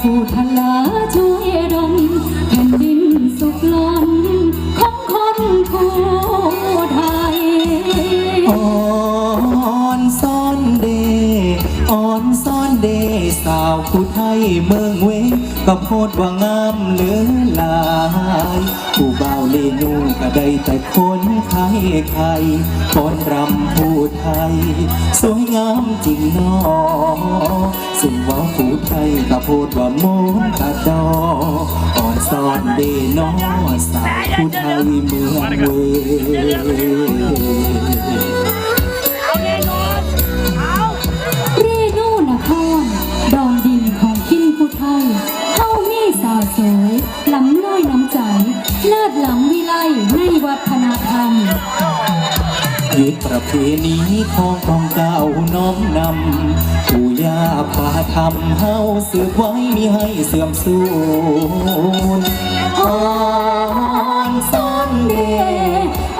ผู้ทลาช่วยดลแผ่นดินสุขล้นของคนผู้ไทย ซ่อนเดสาวผู้ไทยเมืองเวก็โพดว่างามเหลือหลายผู้บ่าวเลนูก็ได้แต่คนไทยไทยฟ้อนรำผู้ไทย สวยงามจริงนอสิ่งว่าผู้ไทยก็โพดว่าโมนกะดออ่อนซ่อนเดนอสาวผู้ไทยเมืองเว สวยล้ำน้อยน้ำใจเลิศล้ำวิไลในวัฒนธรรมยึดประเพณีของของเก่าน้อมนำปู่ย่าป่าทำเฮาสืบไว้มีให้เสื่อมสูญออนซ่อนเด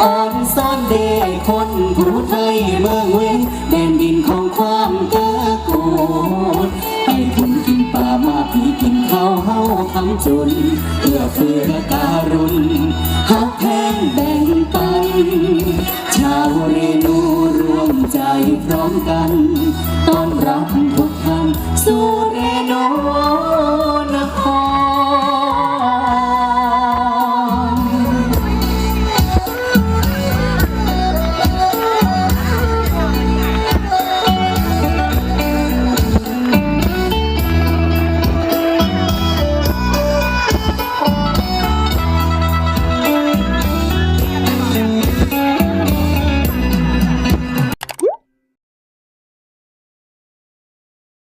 ออนซ่อนเดคนผู้ไทยเมืองเว กินข้าวเฮาคำจุนเพื่อเฟือการุณหักแพงแบ่งปันชาวเรนูรวมใจพร้อมกัน ต้อนรับทุกท่านสู่เรนู